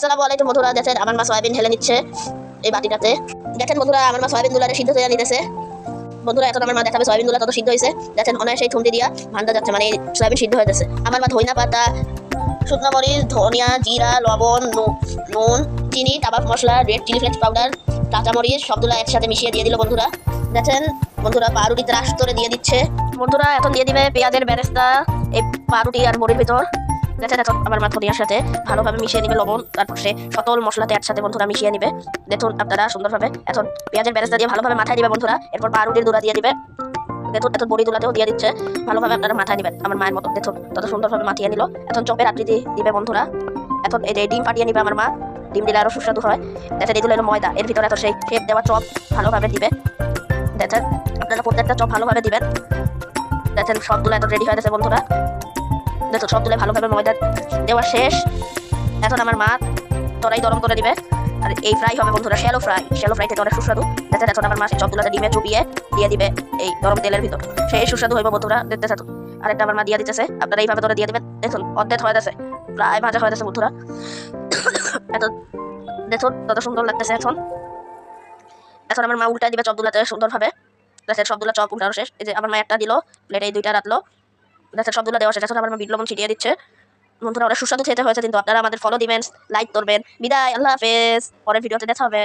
আসসালামু আলাইকুম বন্ধুরা, দেখেন আমার মা সয়াবিন ঢেলে নিচ্ছে এই বাটিটাতে। দেখেন বন্ধুরা, আমার মা সয়াবিন দুলারে সিদ্ধ হয়ে নিতেছে। বন্ধুরা, এখন আমার মা দেখাবে সয়াবিন দুলা তত সিদ্ধ হয়েছে। দেখেন অনায়াসে সেই থুমটি দিয়া ভান্ডা যাচ্ছে মানে সয়াবিন সিদ্ধ হয়ে যাচ্ছে আমার মা ধইনা পাতা, শুকনো মরিচ, ধনিয়া, জিরা, লবণ, নুন চিনি টাবাক মশলা, রেড চিলি ফ্লেক্স পাউডার, কাঁচামরিচ, সবগুলো একসাথে মিশিয়ে দিয়ে দিল বন্ধুরা। দেখেন, বন্ধুরা পাউরুটি ত্রাস করে দিয়ে দিচ্ছে। বন্ধুরা, এখন দিয়ে দিবে পেঁয়াজের বেরেস্তা, এই পাউরুটি আর মুড়ির ভিতর। দেখেন এখন আমার ধনিয়ার সাথে ভালোভাবে মিশিয়ে নিবে লবণ, তারপর সে সকল মশলাতে একসাথে বন্ধুরা মিশিয়ে নিবে। দেখুন আপনারা সুন্দরভাবে, এখন পেঁয়াজের বেরেস্তা দিয়ে ভালোভাবে মাথায় দিবে বন্ধুরা, এরপর পাউরুটির দুলা দিয়ে দিবে। দেখুন এত বড়ি দুলাতেও দিয়ে দিচ্ছে, ভালোভাবে আপনারা মাথায় দিবেন, আমার মায়ের মতো, দেখুন তত সুন্দরভাবে মাখিয়ে নিল। এখন চপের আকৃতি দিবে বন্ধুরা, এখন এই যে ডিম ফাটিয়ে নিবে আমার মা, ডিম দিলে আরও সুস্বাদু হয়। দেখেন এগুলো হলো ময়দা, এর ভিতরে এত সেই শেপ দেওয়া চপ ভালোভাবে দিবে। দেখেন, আপনারা প্রত্যেকটা চপ ভালোভাবে দিবেন। দেখেন, সবগুলো এত রেডি হয়ে গেছে বন্ধুরা। দেখুন সবগুলো ভালোভাবে ময়দা দেওয়া শেষ। এখন আমার মা তরাই গরম করে দিবে। আর এই ফ্রাই হবে বন্ধুরা, শ্যালো ফ্রাই। শ্যালো ফ্রাই খেতে অনেক সুস্বাদু। দেখেন, এখন আমার মা চপগুলোতে ডিমে চুপিয়ে দিয়ে দিবে এই গরম তেলের ভিতর। সেই সুস্বাদু হইব বন্ধুরা, দেখতে থাকুন। আরেকটা আমার মা দিয়ে দিতেছে। আপনারা এইভাবে ধরে দিয়ে দিবেন। দেখুন, অর্ধেক হয়ে গেছে। প্রায় ভাজা হয়ে গেছে বন্ধুরা। এত দেখুন, কত সুন্দর লাগতেছে এখন। এখন আমার মা উল্টা দিবে চপগুলাতে সুন্দরভাবে। দেখেন, সবগুলো চপ উল্টানো শেষ। এই যে আমার মা একটা দিল প্লেটে এই দুইটা রাখল দেখেন সবগুলো দেওয়া সেটা এখন আমার মা লবণ ছিটিয়ে দিচ্ছে। বন্ধুরা, ওরা সুস্বাদু খেতে হয়েছে, কিন্তু আপনারা আমাদের ফলো দিবেন লাইক করবেন। বিদায়, আল্লাহ হাফেজ। পরের ভিডিওতে দেখা হবে।